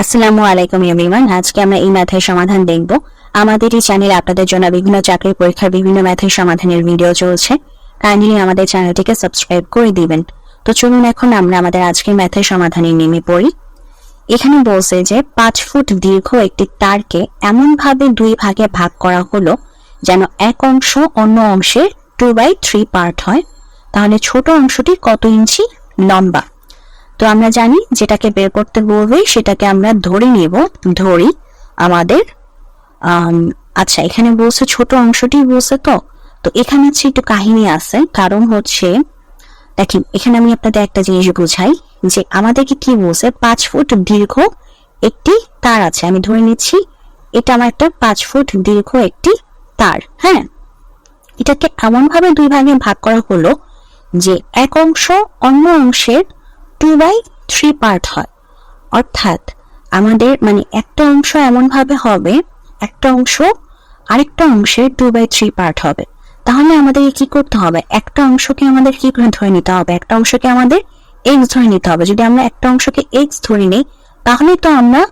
আসসালামু আলাইকুম এভরিওয়ান আজকে আমরা এই ম্যাথের সমাধান দেখব। আমাদের এই চ্যানেলে আপনাদের জন্য বিভিন্ন চাকরির পরীক্ষার বিভিন্ন ম্যাথের সমাধানের ভিডিও চলছে। কাইন্ডলি আমাদের চ্যানেলটিকে সাবস্ক্রাইব করে দিবেন। তো চলুন এখন আমরা আমাদের আজকের ম্যাথের সমাধানে নেমে পড়ি। এখানে বলছে যে, পাঁচ ফুট দীর্ঘ একটি তারকে এমনভাবে দুই ভাগে ভাগ করা হলো যেন এক অংশ অন্য অংশের টু বাই থ্রি পার্ট হয়। তাহলে ছোট অংশটি কত ইঞ্চি? লম্বা। তো আমরা জানি যেটাকে বের করতে বলবে সেটাকে আমরা ধরে নেব। ধরি আমাদের আম, আচ্ছা এখানে বলছে ছোট অংশটি বলছে তো। তো এখানে হচ্ছে একটু কাহিনী আছে। কারণ হচ্ছে দেখেন এখানে আমি আপনাদের একটা জিনিস বুঝাই যে আমাদেরকে কি বলছে পাঁচ ফুট দীর্ঘ একটি তার আছে। আমি ধরে নিচ্ছি এটা আমার একটা পাঁচ ফুট দীর্ঘ একটি তার হ্যাঁ? এটাকে এমন ভাবে দুই ভাগে ভাগ করা হলো যে এক অংশ অন্য অংশের টু বাই থ্রি পার্ট হয়। অর্থাৎ আমাদের মানে একটা অংশ এমন ভাবে হবে, একটা অংশ আরেকটা অংশের টু বাই থ্রি পার্ট হবে। তাহলে আমাদের কি করতে হবে? একটা অংশকে আমাদের কি করে ধরে নিতে হবে, একটা অংশকে আমাদের এক্স ধরে নিতে হবে। যদি আমরা একটা অংশকে এক্স ধরে নিই, তাহলে তো আমরা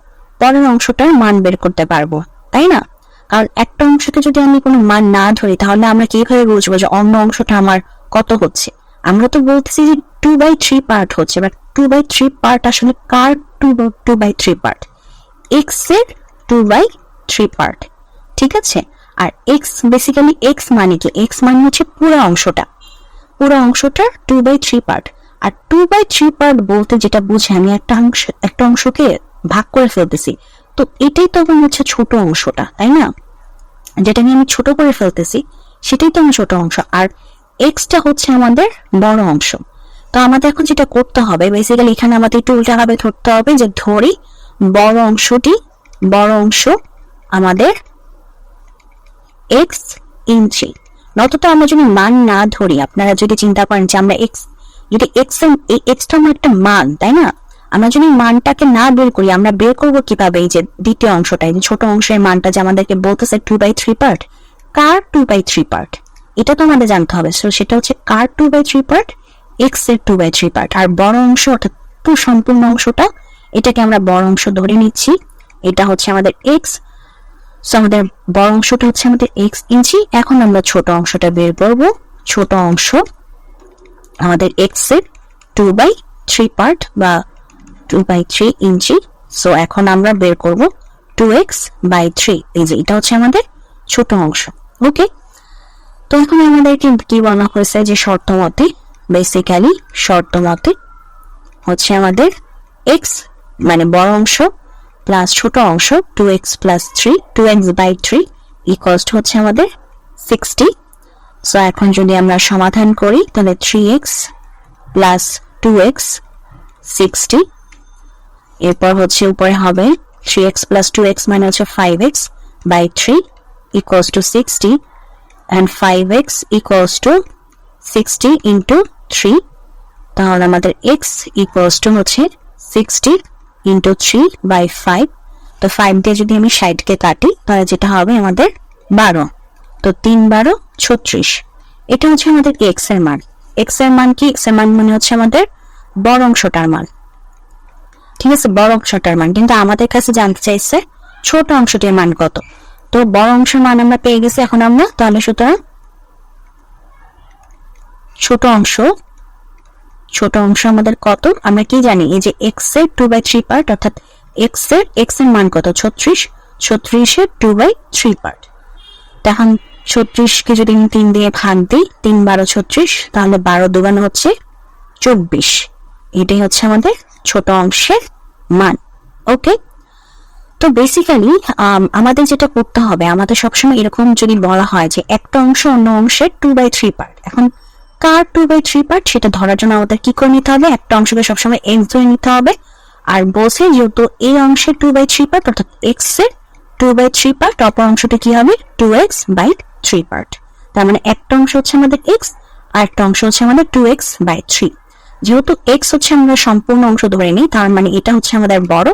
পরের অংশটার মান বের করতে পারব, তাই না? কারণ একটা অংশকে যদি আমি কোনো মান না ধরি, তাহলে আমরা কীভাবে বুঝব যে অন্য অংশটা আমার কত হচ্ছে? আমরা তো বলতেছি যে টু বাই থ্রি পার্ট হচ্ছে but two by three part আসলে কার two two by three part এক্সের টু বাই থ্রি পার্ট ঠিক আছে? আর এক্স বেসিক্যালি এক্স মানে কি? এক্স মানে হচ্ছে পুরো অংশটা। পুরো অংশটার টু বাই থ্রি পার্ট আর টু বাই থ্রি পার্ট বলতে যেটা বুঝে, আমি একটা অংশ, একটা অংশকে ভাগ করে ফেলতেছি। তো এটাই তখন হচ্ছে ছোট অংশটা, তাই না? যেটা নিয়ে আমি ছোট করে ফেলতেছি, সেটাই তো আমার ছোট অংশ। আর এক্সটা হচ্ছে আমাদের বড় অংশ। তো আমাদের এখন যেটা করতে হবে বেসিক্যালি এখানে আমাদের একটু উল্টাভাবে ধরতে হবে যে ধরি বড় অংশটি, বড় অংশ আমাদের এক্স ইঞ্চি নতত আমরা যদি মান না ধরি, আপনারা যদি চিন্তা করেন যে আমরা এক্স যদি এক্স এই এক্সটা আমার একটা মান, তাই না? আমরা যদি মানটাকে না বের করি, আমরা বের করব কীভাবে এই যে দ্বিতীয় অংশটা এই যে ছোট অংশের মানটা যে আমাদেরকে বলতেছে টু বাই থ্রি পার্ট কার টু বাই থ্রি পার্ট এটা তো আমাদের জানতে হবে। সো সেটা হচ্ছে কার টু বাই থ্রি পার্ট এক্সের টু বাই থ্রি পার্ট আর বড় অংশ, অর্থাৎ সম্পূর্ণ অংশটা, এটাকে আমরা বড় অংশ ধরে নিচ্ছি। এটা হচ্ছে আমাদের এক্স সো আমাদের বড় অংশটা হচ্ছে আমাদের এক্স ইঞ্চি। এখন আমরা ছোট অংশটা বের করব। ছোট অংশ আমাদের এক্সের টু বাই থ্রি পার্ট বা two by three inch. So এখন আমরা বের করব টু এক্স বাই থ্রি এই যে, এটা হচ্ছে আমাদের ছোট অংশ। ওকে তো এখন আমাদের কিন্তু কি বলা হয়েছে যে শর্ত মতে বেসিক্যালি শর্ত মতে হচ্ছে আমাদের এক্স মানে বড় অংশ প্লাস ছোট অংশ two x plus three two x by three equals হচ্ছে আমাদের সিক্সটি সো এখন যদি আমরা সমাধান করি, তাহলে three x plus two x sixty এরপর হচ্ছে উপরে হবে three x plus two x মানে হচ্ছে five x by three equals two sixty and five x equals two sixty into three তাহলে আমাদের এক্স ইকুয়ালস টু হচ্ছে sixty into three by five তো ফাইভ দিয়ে যদি আমি ষাটকে কাটি, তাহলে যেটা হবে আমাদের বারো। তো তিন বারো ছত্রিশ। এটা হচ্ছে আমাদের এক্সের মান। এক্সের মান কি? এক্সের মান মানে হচ্ছে আমাদের বড় অংশটার মান। ঠিক আছে? বড় অংশটার মান। কিন্তু আমাদের কাছে জানতে চাইছে ছোট অংশটির মান কত। তো বড় অংশের মান আমরা পেয়ে গেছি এখন আমরা। তাহলে সুতরাং ছোট অংশ ছোট অংশ আমাদের কত? আমরা কি জানি? এই যে এক্সের টু বাই থ্রি পার্ট অর্থাৎ এক্সের এক্সের মান কত? ছত্রিশ, ছত্রিশের টু বাই থ্রি পার্ট তখন ছত্রিশকে যদি আমি তিন দিয়ে ভাগ দিই, তিন বারো ছত্রিশ, তাহলে বারো দুগান হচ্ছে চব্বিশ। এটাই হচ্ছে আমাদের ছোট অংশের মান। ওকে? তো বেসিক্যালি আমাদের যেটা করতে হবে, আমাদের সবসময় এরকম যদি বলা হয় যে একটা অংশ অন্য অংশের টু বাই থ্রি পার্ট এখন কার টু বাই থ্রি পার্ট সেটা ধরার জন্য আমাদের কি করে নিতে হবে? একটা অংশকে সবসময় এক্স ধরে নিতে হবে। আর বলছে যেহেতু এই অংশের টু বাই থ্রি পার্ট অর্থাৎ এক্সের টু বাই থ্রি পার্ট অপর অংশটা কি হবে? Two x by three part তার মানে একটা অংশ হচ্ছে আমাদের এক্স আর একটা অংশ হচ্ছে আমাদের টু এক্স বাই থ্রি যেহেতু এক্স হচ্ছে আমরা সম্পূর্ণ অংশ ধরে নিই, তার মানে এটা হচ্ছে আমাদের বড়।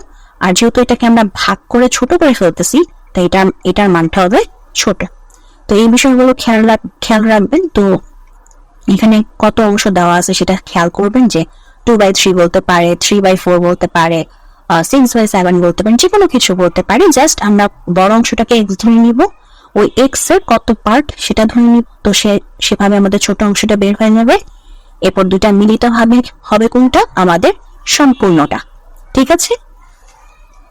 আর যেহেতু এটাকে আমরা ভাগ করে ছোট করে ফেলতেছি, তাই এটা, এটার মানটা হবে ছোট। তো এই বিষয়গুলো খেয়াল রাখ, খেয়াল রাখবেন। তো এখানে কত অংশ দেওয়া আছে সেটা খেয়াল করবেন যে টু বাই থ্রি বলতে পারে থ্রি বাই ফোর বলতে পারে সিক্স বাই সেভেন বলতে পারেন যে কোনো কিছু বলতে পারি। জাস্ট আমরা বড় অংশটাকে এক্স ধরে নিব। ওই এক্সের কত পার্ট সেটা ধরে নিব। তো সে, সেভাবে আমাদের ছোট অংশটা বের হয়ে যাবে। এরপর দুটা মিলিত ভাবে হবে কোনটা? আমাদের সম্পূর্ণটা। ঠিক আছে?